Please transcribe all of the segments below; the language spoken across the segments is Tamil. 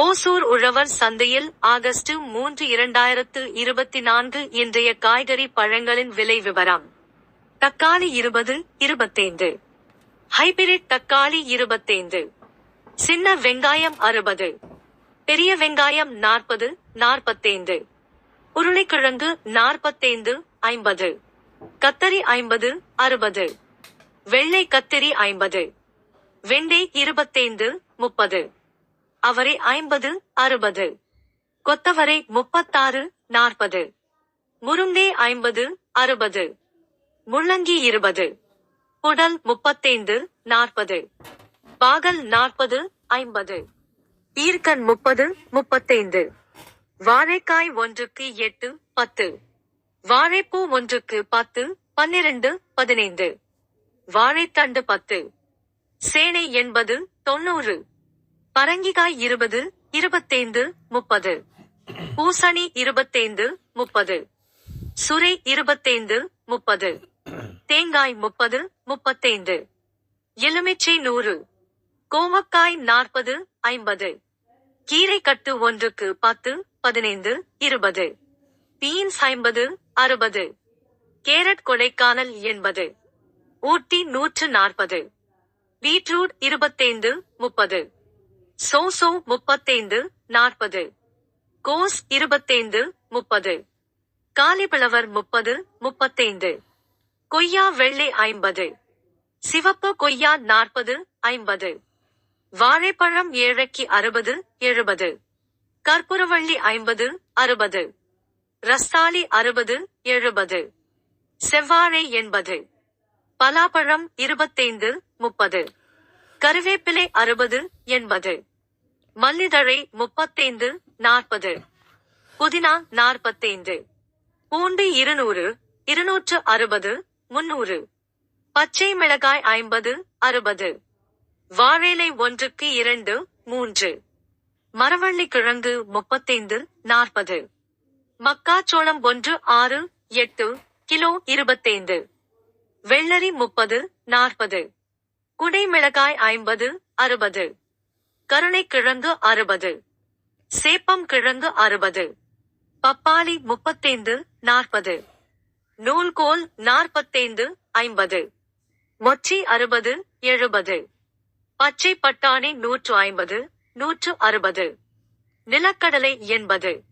ஓசூர் உழவர் சந்தையில் ஆகஸ்ட் மூன்று இரண்டாயிரத்து இருபத்தி நான்கு இன்றைய காய்கறி பழங்களின் விலை விவரம். தக்காளி இருபது இருபத்தைந்து. ஹைபிரிட் தக்காளி இருபத்தைந்து. சின்ன வெங்காயம் அறுபது. பெரிய வெங்காயம் நாற்பது நாற்பத்தைந்து. உருளைக்கிழங்கு நாற்பத்தைந்து ஐம்பது. கத்தரி ஐம்பது அறுபது. வெள்ளை கத்தரி ஐம்பது. வெண்டை இருபத்தைந்து முப்பது. அவரை ஐம்பது அறுபது. கொத்தவரை முப்பத்தாறு நாற்பது. முருங்கை ஐம்பது அறுபது. முள்ளங்கி இருபது. புடல் முப்பத்தைந்து நாற்பது. பாகல் நாற்பது ஐம்பது. ஈர்க்கன் முப்பது முப்பத்தைந்து. வாழைக்காய் ஒன்றுக்கு எட்டு பத்து. வாழைப்பூ ஒன்றுக்கு பத்து பன்னிரண்டு பதினைந்து. வாழைத்தண்டு பத்து. சேனை எண்பது தொண்ணூறு. பரங்கிக்காய் இருபது இருபத்தைந்து முப்பது. பூசணி இருபத்தைந்து முப்பது. சுரை இருபத்தைந்து முப்பது. தேங்காய் முப்பது முப்பத்தைந்து. எலுமிச்சை நூறு. கோவக்காய் நாற்பது ஐம்பது. கீரைக்கட்டு ஒன்றுக்கு பத்து பதினைந்து இருபது. பீன்ஸ் ஐம்பது அறுபது. கேரட் கொடைக்கானல் எண்பது. ஊட்டி நூற்று நாற்பது. பீட்ரூட் இருபத்தைந்து முப்பது. சோசோ முப்பத்தைந்து நாற்பது. கோஸ் இருபத்தைந்து முப்பது. காலிபிளவர் முப்பது முப்பத்தைந்து. கொய்யா வெள்ளை ஐம்பது. சிவப்பு கொய்யா நாற்பது ஐம்பது. வாழைப்பழம் ஏழைக்கு அறுபது எழுபது. கற்பூரவள்ளி ஐம்பது அறுபது. ரஸ்தாலி அறுபது எழுபது. செவ்வாழை எண்பது. பலாப்பழம் இருபத்தைந்து முப்பது. கருவேப்பிலை அறுபது எண்பது. மல்லிதழை முப்பத்தைந்து நாற்பது. புதினா நாற்பத்தைந்து. பூண்டு இருநூறு இருநூற்று அறுபது முன்னூறு. பச்சை மிளகாய் ஐம்பது அறுபது. வாழைலை ஒன்றுக்கு இரண்டு மூன்று. மரவள்ளி கிழங்கு முப்பத்தைந்து நாற்பது. மக்காச்சோளம் ஒன்று ஆறு எட்டு கிலோ இருபத்தைந்து. வெள்ளரி முப்பது நாற்பது. குடைமிளகாய் ஐம்பது அறுபது. கருணைக்கிழங்கு அறுபது. சேப்பம் கிழங்கு அறுபது. பப்பாளி முப்பத்தைந்து நாற்பது. நூல்கோல் நாற்பத்தைந்து ஐம்பது. மொச்சி அறுபது எழுபது. பச்சை பட்டாணி நூற்று ஐம்பது நூற்று அறுபது. நிலக்கடலை எண்பது.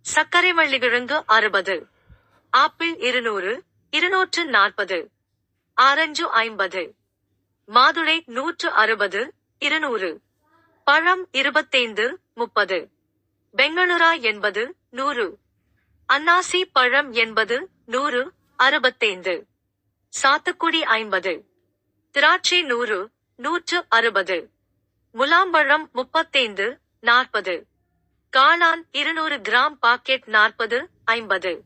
சர்க்கரை வள்ளிக்கிழங்கு அறுபது. ஆப்பிள் இருநூறு இருநூற்று நாற்பது. ஆரஞ்சு ஐம்பது. மாதுளை நூற்று அறுபது இருநூறு. பழம் இருபத்தைந்து முப்பது. பெங்களூரா என்பது நூறு. அன்னாசி பழம் என்பது நூறு அறுபத்தைந்து. சாத்துக்குடி ஐம்பது. திராட்சை நூறு நூற்று அறுபது. முலாம்பழம் முப்பத்தைந்து நாற்பது. காளான் இருநூறு கிராம் பாக்கெட் நாற்பது ஐம்பது.